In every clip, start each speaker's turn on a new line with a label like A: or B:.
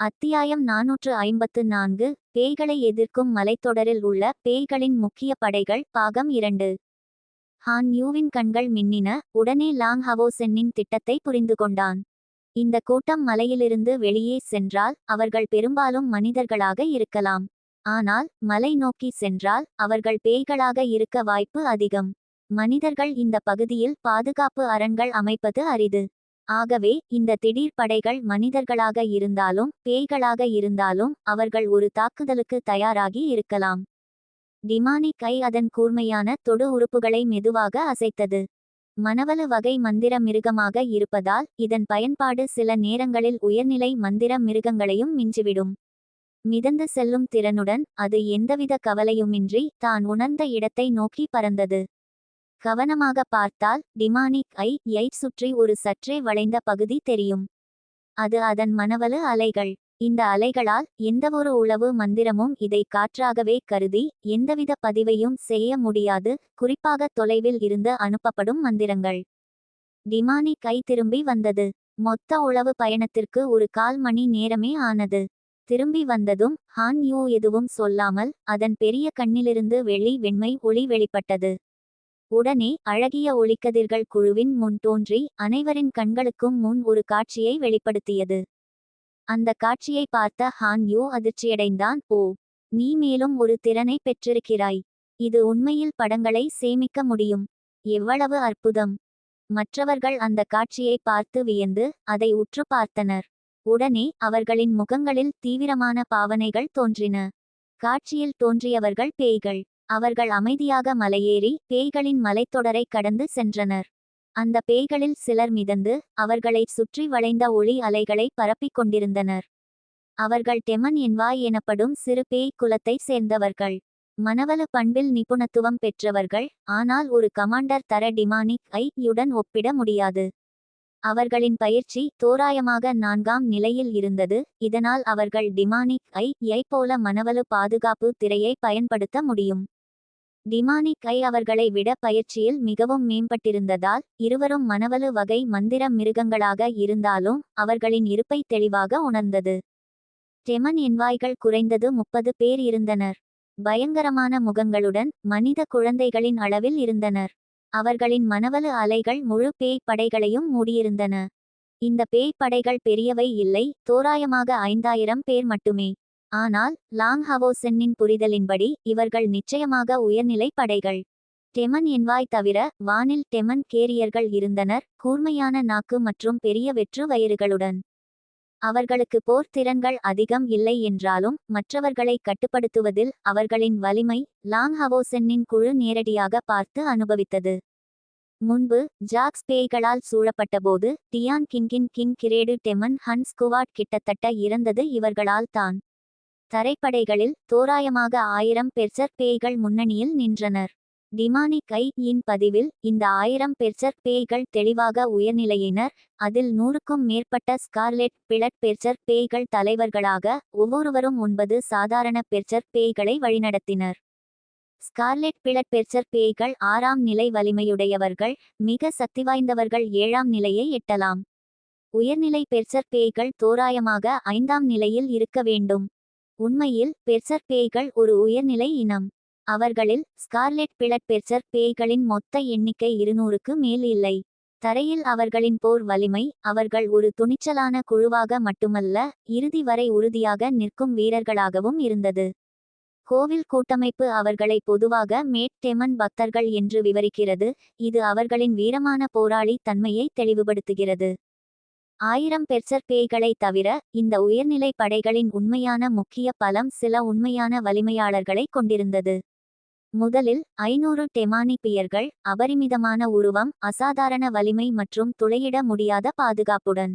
A: அத்தியாயம் நாநூற்று ஐம்பத்து நான்கு பேய்களை எதிர்க்கும் மலைத்தொடரில் உள்ள பேய்களின் முக்கிய படைகள் பாகம் இரண்டு. ஹான் யூவின் கண்கள் மின்னின உடனே லாங் ஹவோசென்னின் திட்டத்தை புரிந்து கொண்டான். இந்த கூட்டம் மலையிலிருந்து வெளியே சென்றால் அவர்கள் பெரும்பாலும் மனிதர்களாக இருக்கலாம். ஆனால் மலை நோக்கி சென்றால் அவர்கள் பேய்களாக இருக்க வாய்ப்பு அதிகம். மனிதர்கள் இந்த பகுதியில் பாதுகாப்பு அரண்கள் அமைப்பது அரிது. ஆகவே இந்த திடீர் படைகள் மனிதர்களாக இருந்தாலும் பேய்களாக இருந்தாலும் அவர்கள் ஒரு தாக்குதலுக்கு தயாராகி இருக்கலாம். டிமானி கை அதன் கூர்மையான தொடு உறுப்புகளை மெதுவாக அசைத்தது. மனவள வகை மந்திர மிருகமாக இருப்பதால் இதன் பயன்பாடு சில நேரங்களில் உயர்நிலை மந்திர மிருகங்களையும் மிஞ்சிவிடும். மிதந்து செல்லும் திறனுடன் அது எந்தவித கவலையுமின்றி தான் உணர்ந்த இடத்தை நோக்கி பறந்தது. கவனமாக பார்த்தால் டிமானிக் ஐ எயிட் சுற்றி ஒரு சற்றே வளைந்த பகுதி தெரியும். அது அதன் மனவலு அலைகள். இந்த அலைகளால் எந்தவொரு உளவு மந்திரமும் இதை காற்றாகவே கருதி எந்தவித பதிவையும் செய்ய முடியாது குறிப்பாக தொலைவில் இருந்து அனுப்பப்படும் மந்திரங்கள். டிமானி கை திரும்பி வந்தது. மொத்த உளவு பயணத்திற்கு ஒரு கால் மணி நேரமே ஆனது. திரும்பி வந்ததும் ஹான் யூ எதுவும் சொல்லாமல் அதன் பெரிய கண்ணிலிருந்து வெளி வெண்மை ஒளி வெளிப்பட்டது. உடனே அழகிய ஒளிக்கதிர்கள் குழுவின் முன் தோன்றி அனைவரின் கண்களுக்கும் முன் ஒரு காட்சியை வெளிப்படுத்தியது. அந்த காட்சியை பார்த்த ஹான் யூ அதிர்ச்சியடைந்தான். ஓ நீ மேலும் ஒரு திறனை பெற்றிருக்கிறாய். இது உண்மையில் படங்களை சேமிக்க முடியும். எவ்வளவு அற்புதம். மற்றவர்கள் அந்த காட்சியை பார்த்து வியந்து அதை உற்று பார்த்தனர். உடனே அவர்களின் முகங்களில் தீவிரமான பாவனைகள் தோன்றின. காட்சியில் தோன்றியவர்கள் பேய்கள். அவர்கள் அமைதியாக மலையேறி பேய்களின் மலைத்தொடரை கடந்து சென்றனர். அந்த பேய்களில் சிலர் மிதந்து அவர்களை சுற்றி வளைந்த ஒளி அலைகளை பரப்பிக் கொண்டிருந்தனர். அவர்கள் டெமன் என்வாய் எனப்படும் சிறு பேய் குலத்தை சேர்ந்தவர்கள். மனவள பண்பில் நிபுணத்துவம் பெற்றவர்கள் ஆனால் ஒரு கமாண்டர் தர டிமானிக் ஐ யுடன் ஒப்பிட முடியாது. அவர்களின் பயிற்சி தோராயமாக நான்காம் நிலையில் இருந்தது. இதனால் அவர்கள் டிமானிக் ஐ யை போல மனவலு பாதுகாப்பு திரையை பயன்படுத்த முடியும். டிமானி கை அவர்களை விட பயிற்சியில் மிகவும் மேம்பட்டிருந்ததால் இருவரும் மனவலு வகை மந்திர மிருகங்களாக இருந்தாலும் அவர்களின் இருப்பை தெளிவாக உணர்ந்தது. டெமன் என்வாய்கள் குறைந்தது முப்பது பேர் இருந்தனர். பயங்கரமான முகங்களுடன் மனித குழந்தைகளின் அளவில் இருந்தனர். அவர்களின் மனவலு அலைகள் முழு பேய் படைகளையும் மூடியிருந்தன. இந்த பேய் படைகள் பெரியவை இல்லை தோராயமாக ஐந்தாயிரம் பேர் மட்டுமே. ஆனால் லாங் ஹவோசென்னின் புரிதலின்படி இவர்கள் நிச்சயமாக உயர்நிலை படைகள். டெமன் என்வாய் தவிர வானில் டெமன் கேரியர்கள் இருந்தனர் கூர்மையான நாக்கு மற்றும் பெரிய வெற்று வயிறுகளுடன். அவர்களுக்கு போர் திறன்கள் அதிகம் இல்லை என்றாலும் மற்றவர்களை கட்டுப்படுத்துவதில் அவர்களின் வலிமை லாங் ஹவோசென்னின் குழு நேரடியாக பார்த்து அனுபவித்தது. முன்பு ஜாக்ஸ் பேய்களால் சூழப்பட்டபோது Dion கிங்கின் king grade demon hunt squad கிட்டத்தட்ட இறந்தது இவர்களால் தான். தரைப்படைகளில் தோராயமாக ஆயிரம் பெர்சர் பேய்கள் முன்னணியில் நின்றனர். டிமானி கை இன் பதிவில் இந்த ஆயிரம் பெர்சர் பேய்கள் தெளிவாக உயர்நிலையினர். அதில் நூறுக்கும் மேற்பட்ட ஸ்கார்லெட் பிளட் பெர்சர் பேய்கள் தலைவர்களாக ஒவ்வொருவரும் ஒன்பது சாதாரண பெர்சர் பேய்களை வழிநடத்தினர். ஸ்கார்லெட் பிளட் பெர்சர் பேய்கள் ஆறாம் நிலை வலிமையுடையவர்கள் மிக சக்தி வாய்ந்தவர்கள் ஏழாம் நிலையை எட்டலாம். உயர்நிலை பெர்சர் பேய்கள் தோராயமாக ஐந்தாம் நிலையில் இருக்க வேண்டும். உண்மையில் பெர்சர் பேய்கள் ஒரு உயர்நிலை இனம். அவர்களில் ஸ்கார்லெட் பிளட் பெர்சர் பேய்களின் மொத்த எண்ணிக்கை இருநூறுக்கு மேல் இல்லை. தரையில் அவர்களின் போர் வலிமை அவர்கள் ஒரு துணிச்சலான குழுவாக மட்டுமல்ல இறுதி வரை உறுதியாக நிற்கும் வீரர்களாகவும் இருந்தது. கோவில் கூட்டமைப்பு அவர்களை பொதுவாக மேட்டெமன் பக்தர்கள் என்று விவரிக்கிறது இது அவர்களின் வீரமான போராளி தன்மையை தெளிவுபடுத்துகிறது. ஆயிரம் பெர்சர் பேய்களை தவிர இந்த உயர்நிலை படைகளின் உண்மையான முக்கிய பலம் சில உண்மையான வலிமையாளர்களை கொண்டிருந்தது. முதலில் ஐநூறு டெமானி பியர்கள் அபரிமிதமான உருவம் அசாதாரண வலிமை மற்றும் துளையிட முடியாத பாதுகாப்புடன்.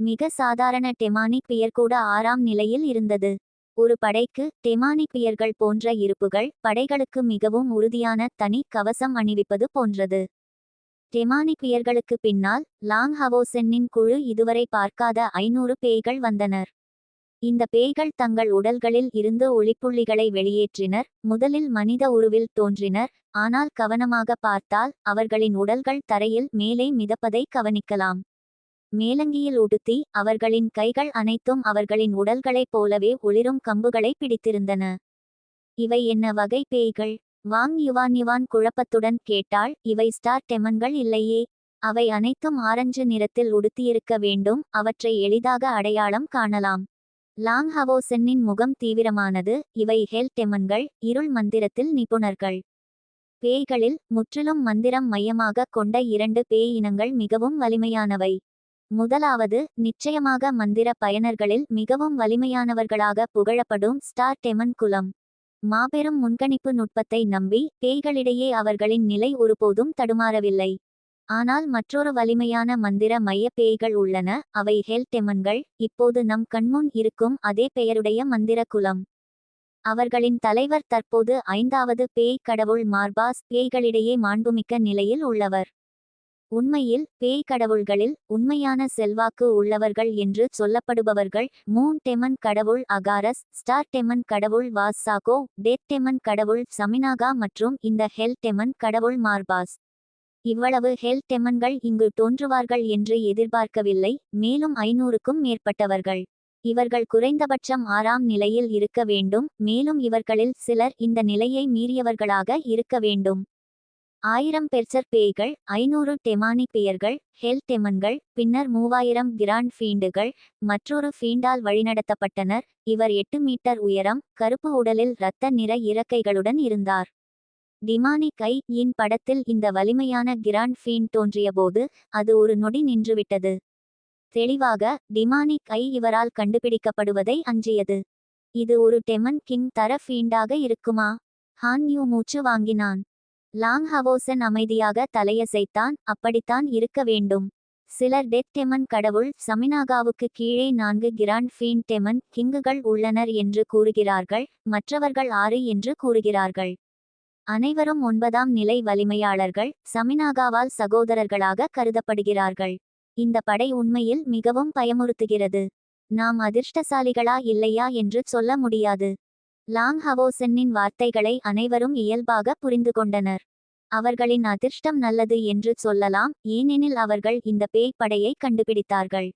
A: மிக சாதாரண டெமானிக் பியர் கூட ஆறாம் நிலையில் இருந்தது. ஒரு படைக்கு டெமானிக் பியர்கள் போன்ற இருப்புகள் படைகளுக்கு மிகவும் உறுதியான தனி கவசம் அணிவிப்பது போன்றது. டெமானிக்வியர்களுக்கு பின்னால் லாங் ஹவோசென்னின் குழு இதுவரை பார்க்காத ஐநூறு பேய்கள் வந்தனர். இந்த பேய்கள் தங்கள் உடல்களில் இருந்து ஒளிப்புள்ளிகளை வெளியேற்றினர் முதலில் மனித உருவில் தோன்றினர் ஆனால் கவனமாக பார்த்தால் அவர்களின் உடல்கள் தரையில் மேலே மிதப்பதை கவனிக்கலாம். மேலங்கியில் உடுத்தி அவர்களின் கைகள் அனைத்தும் அவர்களின் உடல்களைப் போலவே ஒளிரும் கம்புகளை பிடித்திருந்தன. இவை என்ன வகை பேய்கள்? வாங் யுவான் யுவான் குழப்பத்துடன் கேட்டாள் இவை ஸ்டார் டெமன்கள் இல்லையே. அவை அனைத்தும் ஆரஞ்சு நிறத்தில் உடுத்தியிருக்க வேண்டும். அவற்றை எளிதாக அடையாளம் காணலாம். லாங் ஹவோசென்னின் முகம் தீவிரமானது. இவை ஹெல் டெமன்கள் இருள் மந்திரத்தில் நிபுணர்கள். பேய்களில் முற்றிலும் மந்திரம் மையமாக கொண்ட இரண்டு பேய் இனங்கள் மிகவும் வலிமையானவை. முதலாவது நிச்சயமாக மந்திர பயனர்களில் மிகவும் வலிமையானவர்களாக புகழப்படும் ஸ்டார் டெமன் குலம். மாபெரும் முன்கணிப்பு நுட்பத்தை நம்பி பேய்களிடையே அவர்களின் நிலை ஒருபோதும் தடுமாறவில்லை. ஆனால் மற்றொரு வலிமையான மந்திர மைய பேய்கள் உள்ளன. அவை ஹெல்தெமன்கள் இப்போது நம் கண்முன் இருக்கும் அதே பெயருடைய மந்திர குலம். அவர்களின் தலைவர் தற்போது ஐந்தாவது பேய் கடவுள் மார்பாஸ் பேய்களிடையே மாண்புமிக்க நிலையில் உள்ளவர். உண்மையில் பேய் கடவுள்களில் உண்மையான செல்வாக்கு உள்ளவர்கள் என்று சொல்லப்படுபவர்கள் மூன் டெமன் கடவுள் அகாரஸ் ஸ்டார் டெமன் கடவுள் வாசாகோ டேட் டெமன் கடவுள் சமினாகா மற்றும் இந்த ஹெல் டெமன் கடவுள் மார்பாஸ். இவ்வளவு ஹெல் டெமன்கள் இங்கு தோன்றுவார்கள் என்று எதிர்பார்க்கவில்லை மேலும் ஐநூறுக்கும் மேற்பட்டவர்கள். இவர்கள் குறைந்தபட்சம் ஆறாம் நிலையில் இருக்க வேண்டும் மேலும் இவர்களில் சிலர் இந்த நிலையை மீறியவர்களாக இருக்க வேண்டும். ஆயிரம் பெர்சர் பேய்கள் ஐநூறு டெமானிக் பெயர்கள் ஹெல் டெமன்கள் பின்னர் மூவாயிரம் கிராண்ட் ஃபீண்டுகள் மற்றொரு ஃபீண்டால் வழிநடத்தப்பட்டனர். இவர் எட்டு மீட்டர் உயரம் கருப்பு உடலில் இரத்த நிற இறக்கைகளுடன் இருந்தார். டிமானி கை இன் படத்தில் இந்த வலிமையான கிராண்ட் ஃபீன் தோன்றியபோது அது ஒரு நொடி நின்றுவிட்டது. தெளிவாக டிமானி கை இவரால் கண்டுபிடிக்கப்படுவதை அஞ்சியது. இது ஒரு டெமன் கிங் தர ஃபீண்டாக இருக்குமா? ஹான் யூ மூச்சு வாங்கினான். லாங் ஹவோசன் அமைதியாக தலையசைத்தான் அப்படித்தான் இருக்க வேண்டும். சிலர் டெத் டெமன் கடவுள் சமினாகாவுக்கு கீழே நான்கு கிராண்ட் ஃபீன் டெமன் கிங்குகள் உள்ளனர் என்று கூறுகிறார்கள் மற்றவர்கள் ஆறு என்று கூறுகிறார்கள். அனைவரும் ஒன்பதாம் நிலை வலிமையாளர்கள் சமினாகாவால் சகோதரர்களாக கருதப்படுகிறார்கள். இந்த படை உண்மையில் மிகவும் பயமுறுத்துகிறது. நாம் அதிர்ஷ்டசாலிகளா இல்லையா என்று சொல்ல முடியாது. லாங் ஹவோசென்னின் வார்த்தைகளை அனைவரும் இயல்பாக புரிந்து கொண்டனர். அவர்களின் அதிர்ஷ்டம் நல்லது என்று சொல்லலாம் ஏனெனில் அவர்கள் இந்த பேய் படையை கண்டுபிடித்தார்கள்.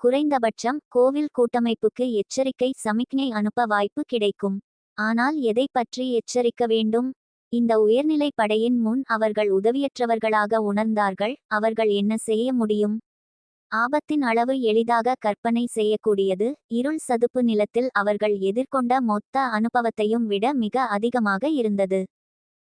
A: குறைந்தபட்சம் கோவில் கூட்டமைப்புக்கு எச்சரிக்கை சமிக்ஞை அனுப்ப வாய்ப்பு கிடைக்கும். ஆனால் எதை பற்றி எச்சரிக்க வேண்டும்? இந்த உயர்நிலை படையின் முன் அவர்கள் உதவியற்றவர்களாக உணர்ந்தார்கள் அவர்கள் என்ன செய்ய முடியும்? ஆபத்தின் அளவு எளிதாக கற்பனை செய்யக்கூடியது. இருள் சதுப்பு நிலத்தில் அவர்கள் எதிர்கொண்ட மொத்த அனுபவத்தையும் விட மிக அதிகமாக இருந்தது.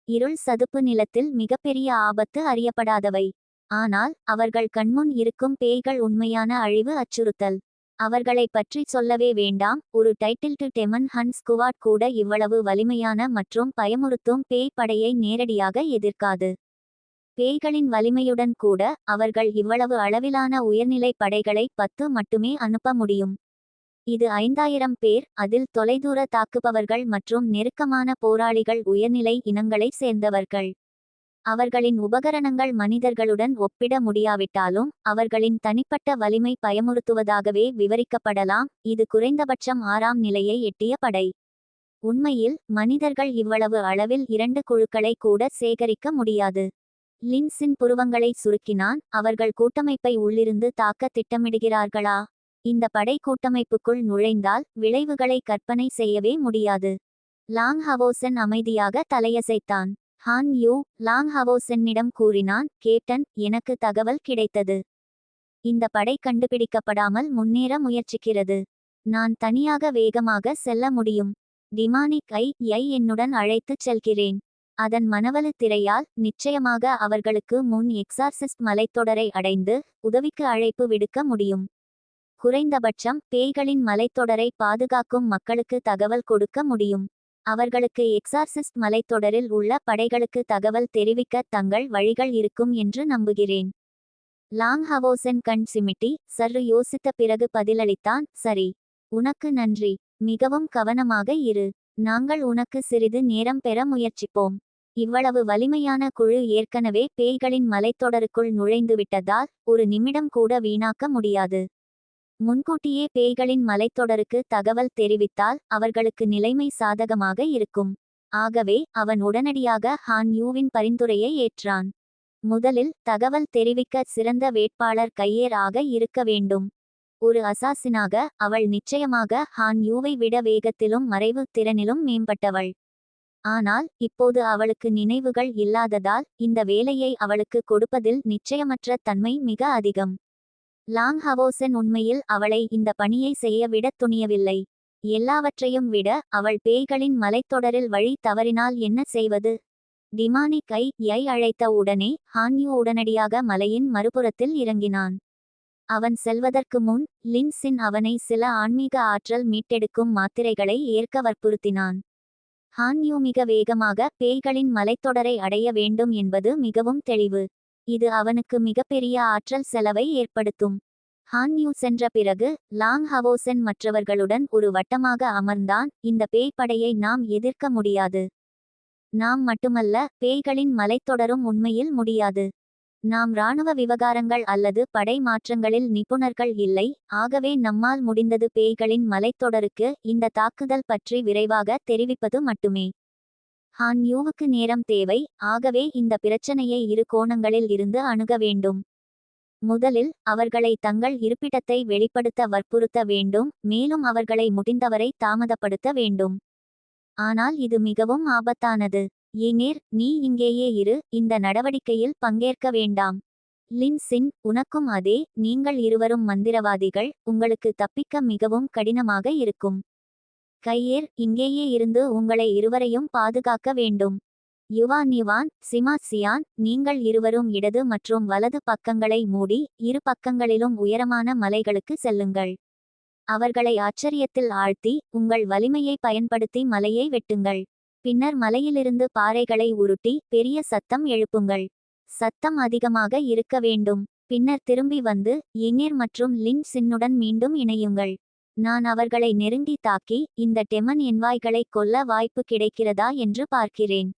A: இருள் சதுப்பு நிலத்தில் மிகப்பெரிய ஆபத்து அறியப்படாதவை. ஆனால் அவர்கள் கண்முன் இருக்கும் பேய்கள் உண்மையான அழிவு அச்சுறுத்தல். அவர்களை பற்றி சொல்லவே வேண்டாம். ஒரு title to demon hunt squad கூட இவ்வளவு வலிமையான மற்றும் பயமுறுத்தும் பேய் படையை நேரடியாக எதிர்க்காது. பேய்களின் வலிமையுடன் கூட அவர்கள் இவ்வளவு அளவிலான உயர்நிலை படைகளை பத்து மட்டுமே அனுப்ப முடியும். இது ஐந்தாயிரம் பேர் அதில் தொலைதூர தாக்குபவர்கள் மற்றும் நெருக்கமான போராளிகள் உயர்நிலை இனங்களை சேர்ந்தவர்கள். அவர்களின் உபகரணங்கள் மனிதர்களுடன் ஒப்பிட முடியாவிட்டாலும் அவர்களின் தனிப்பட்ட வலிமை பயமுறுத்துவதாகவே விவரிக்கப்படலாம். இது குறைந்தபட்சம் ஆறாம் நிலையை எட்டிய படை. உண்மையில் மனிதர்கள் இவ்வளவு அளவில் இரண்டு குழுக்களை கூட சேகரிக்க முடியாது. லின்ஸின் புருவங்களை சுருக்கினான். அவர்கள் கூட்டமைப்பை உள்ளிருந்து தாக்க திட்டமிடுகிறார்களா? இந்த படை கூட்டமைப்புக்குள் நுழைந்தால் விளைவுகளை கற்பனை செய்யவே முடியாது. லாங் ஹவோசன் அமைதியாக தலையசைத்தான். ஹான் யூ லாங் ஹவோசென்னிடம் கூறினான் கேப்டன் எனக்கு தகவல் கிடைத்தது. இந்த படை கண்டுபிடிக்கப்படாமல் முன்னேற முயற்சிக்கிறது. நான் தனியாக வேகமாக செல்ல முடியும். டிமானிக் ஐ யை என்னுடன் அழைத்துச் செல்கிறேன். அதன் மனவலு திரையால் நிச்சயமாக அவர்களுக்கு முன் எக்ஸார்சிஸ்ட் மலைத்தொடரை அடைந்து உதவிக்கு அழைப்பு விடுக்க முடியும். குறைந்தபட்சம் பேய்களின் மலைத்தொடரை பாதுகாக்கும் மக்களுக்கு தகவல் கொடுக்க முடியும். அவர்களுக்கு எக்ஸார்சிஸ்ட் மலைத்தொடரில் உள்ள படைகளுக்கு தகவல் தெரிவிக்க தங்கள் வழிகள் இருக்கும் என்று நம்புகிறேன். லாங் ஹவோசன் கண் சிமிட்டி சற்று யோசித்த பிறகு பதிலளித்தான் சரி. உனக்கு நன்றி. மிகவும் கவனமாக இரு. நாங்கள் உனக்கு சிறிது நேரம் பெற முயற்சிப்போம். இவ்வளவு வலிமையான குழு ஏற்கனவே பேய்களின் மலைத்தொடருக்குள் நுழைந்துவிட்டதால் ஒரு நிமிடம் கூட வீணாக்க முடியாது. முன்கூட்டியே பேய்களின் மலைத்தொடருக்கு தகவல் தெரிவித்தால் அவர்களுக்கு நிலைமை சாதகமாக இருக்கும். ஆகவே அவன் உடனடியாக ஹான் யூவின் பரிந்துரையை ஏற்றான். முதலில் தகவல் தெரிவிக்க சிறந்த வேட்பாளர் கையேர் ஆக இருக்க வேண்டும். ஒரு அசாசினாக அவள் நிச்சயமாக ஹான் யூவை விட வேகத்திலும் மறைவு திறனிலும் மேம்பட்டவள். ஆனால் இப்போது அவளுக்கு நினைவுகள் இல்லாததால் இந்த வேலையை அவளுக்கு கொடுப்பதில் நிச்சயமற்ற தன்மை மிக அதிகம். லாங் ஹவோசன் உண்மையில் அவளை இந்த பணியை செய்ய விடத் துணியவில்லை. எல்லாவற்றையும் விட அவள் பேய்களின் மலைத்தொடரில் வழி தவறினால் என்ன செய்வது? டிமானி கை யை அழைத்த உடனே ஹான்யூ உடனடியாக மலையின் மறுபுறத்தில் இறங்கினான். அவன் செல்வதற்கு முன் லின்சின் அவனை சில ஆன்மீக ஆற்றல் மீட்டெடுக்கும் மாத்திரைகளை ஏற்க வற்புறுத்தினான். ஹான்யூ மிக வேகமாக பேய்களின் மலைத்தொடரை அடைய வேண்டும் என்பது மிகவும் தெளிவு. இது அவனுக்கு மிகப்பெரிய ஆற்றல் செலவை ஏற்படுத்தும். ஹான்யூ சென்ற பிறகு லாங் ஹவோசென் மற்றவர்களுடன் ஒரு வட்டமாக அமர்ந்தான் இந்த பேய் படையை நாம் எதிர்க்க முடியாது. நாம் மட்டுமல்ல பேய்களின் மலைத்தொடரும் உண்மையில் முடியாது. நாம் இராணுவ விவகாரங்கள் அல்லது படை மாற்றங்களில் நிபுணர்கள் இல்லை. ஆகவே நம்மால் முடிந்தது பேய்களின் மலைத்தொடருக்கு இந்த தாக்குதல் பற்றி விரைவாக தெரிவிப்பது மட்டுமே. ஹான் யூவுக்கு நேரம் தேவை. ஆகவே இந்த பிரச்சனையை இரு கோணங்களில் இருந்து அணுக வேண்டும். முதலில் அவர்களை தங்கள் இருப்பிடத்தை வெளிப்படுத்த வற்புறுத்த வேண்டும். மேலும் அவர்களை முடிந்தவரை தாமதப்படுத்த வேண்டும். ஆனால் இது மிகவும் ஆபத்தானது. ஏனேர் நீ இங்கேயே இரு இந்த நடவடிக்கையில் பங்கேற்க வேண்டாம். லின்சின் உனக்கும் அதே நீங்கள் இருவரும் மந்திரவாதிகள் உங்களுக்கு தப்பிக்க மிகவும் கடினமாக இருக்கும். கையேர் இங்கேயே இருந்து உங்களை இருவரையும் பாதுகாக்க வேண்டும். யுவான் யுவான் சிமா சியான் நீங்கள் இருவரும் இடது மற்றும் வலது பக்கங்களை மூடி இரு பக்கங்களிலும் உயரமான மலைகளுக்கு செல்லுங்கள். அவர்களை ஆச்சரியத்தில் ஆழ்த்தி உங்கள் வலிமையை பயன்படுத்தி மலையை வெட்டுங்கள். பின்னர் மலையிலிருந்து பாறைகளை உருட்டி பெரிய சத்தம் எழுப்புங்கள். சத்தம் அதிகமாக இருக்க வேண்டும். பின்னர் திரும்பி வந்து எனிர் மற்றும் லின் சின்னுடன் மீண்டும் இணையுங்கள். நான் அவர்களை நெருங்கி தாக்கி இந்த டெமன் என்வாய்களை கொல்ல வாய்ப்பு கிடைக்கிறதா என்று பார்க்கிறேன்.